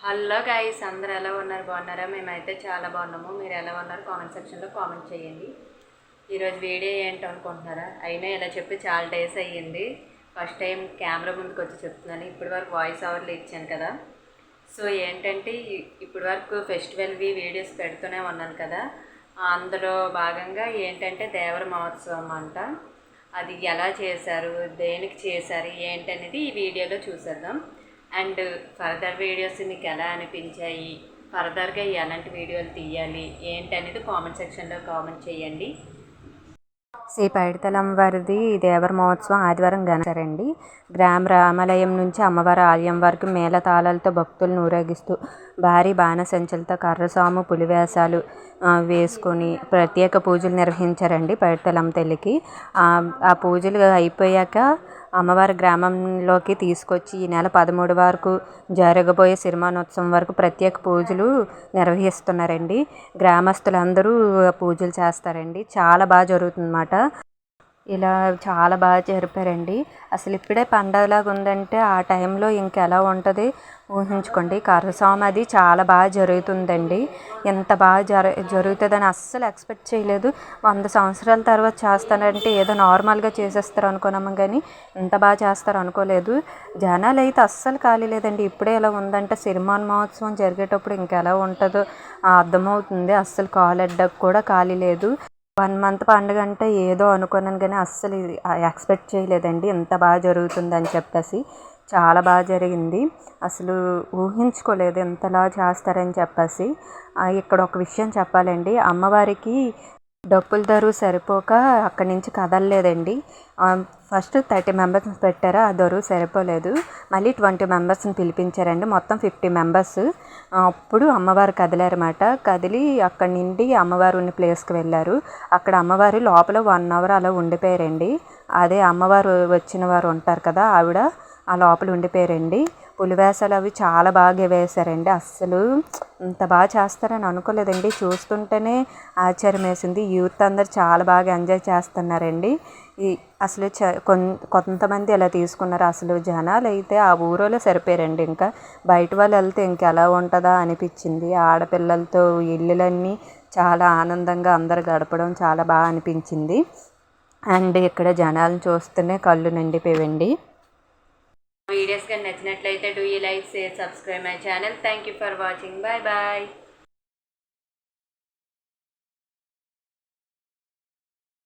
Hello guys అందరు ఎలా ఉన్నారు? బాగున్నారా? మేమైతే చాలా బాగున్నాము. మీరు ఎలా ఉన్నారు? కామెంట్ సెక్షన్లో కామెంట్ చేయండి. ఈరోజు వీడియో ఏంటో అనుకుంటున్నారా? అయినా ఇలా చెప్పి చాలా డేస్ అయ్యింది. ఫస్ట్ టైం కెమెరా ముందుకు వచ్చి చెప్తున్నాను. ఇప్పటి వరకు వాయిస్ ఓవర్లు ఇచ్చాను కదా. సో ఏంటంటే ఇప్పటి వరకు ఫెస్టివల్వి వీడియోస్ పెడుతూనే ఉన్నాను కదా. అందులో భాగంగా ఏంటంటే దేవర మహోత్సవం అంట. అది ఎలా చేశారు దేనికి చేశారు ఏంటనేది ఈ వీడియోలో చూసేద్దాం. అండ్ ఫర్దర్ వీడియోస్ మీకు ఎలా అనిపించాయి ఫర్దర్గా ఎలాంటి వీడియోలు తీయాలి ఏంటనేది కామెంట్ సెక్షన్లో కామెంట్ చేయండి. శ్రీ పైడితలం వారిది దేవర మహోత్సవం ఆదివారం గనసరండి గ్రామ రామాలయం నుంచి అమ్మవారి ఆలయం వరకు మేళతాళాలతో భక్తులను ఊరేగిస్తూ భారీ బాణసంచలతో కర్రసాము పులివేషాలు వేసుకొని ప్రత్యేక పూజలు నిర్వహించారండి పైడితలం తల్లికి. ఆ పూజలు అయిపోయాక అమ్మవారి గ్రామంలోకి తీసుకొచ్చి ఈ నెల పదమూడు వరకు జరగబోయే సిరిమానోత్సవం వరకు ప్రత్యేక పూజలు నిర్వహిస్తున్నారండి. గ్రామస్తులందరూ పూజలు చేస్తారండి. చాలా బాగా జరుగుతుందన్నమాట. ఇలా చాలా బాగా జరిపారండి. అసలు ఇప్పుడే పండగలాగా ఉందంటే ఆ టైంలో ఇంకెలా ఉంటుంది ఊహించుకోండి. కర్రస్వామి అది చాలా బాగా జరుగుతుందండి. ఎంత బాగా జర జరుగుతుందని అస్సలు ఎక్స్పెక్ట్ చేయలేదు. వంద సంవత్సరాల తర్వాత చేస్తానంటే ఏదో నార్మల్గా చేసేస్తారు అనుకున్నాము కానీ ఇంత బాగా చేస్తారు అనుకోలేదు. జనాలు అయితే అస్సలు ఖాళీ లేదండి. ఇప్పుడే ఇలా ఉందంటే సిరిమాన్ మహోత్సవం జరిగేటప్పుడు ఇంకెలా ఉంటుందో అర్థమవుతుంది. అస్సలు కాలెడ్డకు కూడా ఖాళీ లేదు. వన్ మంత్ పండుగ అంటే ఏదో అనుకున్నాను కానీ అస్సలు ఇది ఎక్స్పెక్ట్ చేయలేదండి. ఎంత బాగా జరుగుతుందని చెప్పేసి చాలా బాగా జరిగింది. అసలు ఊహించుకోలేదు ఎంతలా చేస్తారని చెప్పేసి. ఇక్కడ ఒక విషయం చెప్పాలండి. అమ్మవారికి డప్పుల దరువు సరిపోక అక్కడి నుంచి కదలలేదండి. ఫస్ట్ థర్టీ మెంబర్స్ పెట్టారు ఆ దరువు సరిపోలేదు. మళ్ళీ ట్వంటీ మెంబర్స్ని పిలిపించారండి. మొత్తం ఫిఫ్టీ మెంబర్స్. అప్పుడు అమ్మవారు కదిలారన్నమాట. కదిలి అక్కడి నుండి అమ్మవారు ఉన్న ప్లేస్కి వెళ్ళారు. అక్కడ అమ్మవారు లోపల వన్ అవర్ అలా ఉండిపోయారండి. అదే అమ్మవారు వచ్చిన వారు ఉంటారు కదా ఆవిడ ఆ లోపల ఉండిపోయారండి. పులివేసలు అవి చాలా బాగా వేశారండి. అస్సలు ఇంత బాగా చేస్తారని అనుకోలేదండి. చూస్తుంటేనే ఆశ్చర్యం వేసింది యూత్ అందరు చాలా బాగా ఎంజాయ్ చేస్తున్నారండి. ఈ అసలు చ కొంతమంది ఇలా తీసుకున్నారు. అసలు జనాలు అయితే ఆ ఊరోలో సరిపోయారండి. ఇంకా బయట వాళ్ళు వెళ్తే ఇంకెలా ఉంటుందా అనిపించింది. ఆడపిల్లలతో ఇల్లులన్నీ చాలా ఆనందంగా అందరు గడపడం చాలా బాగా అనిపించింది. అండ్ ఇక్కడ జనాలను చూస్తేనే కళ్ళు నిండిపోయండి వీడియోస్ కానీ నచ్చినట్లయితే do you like share subscribe my channel thank you for watching bye bye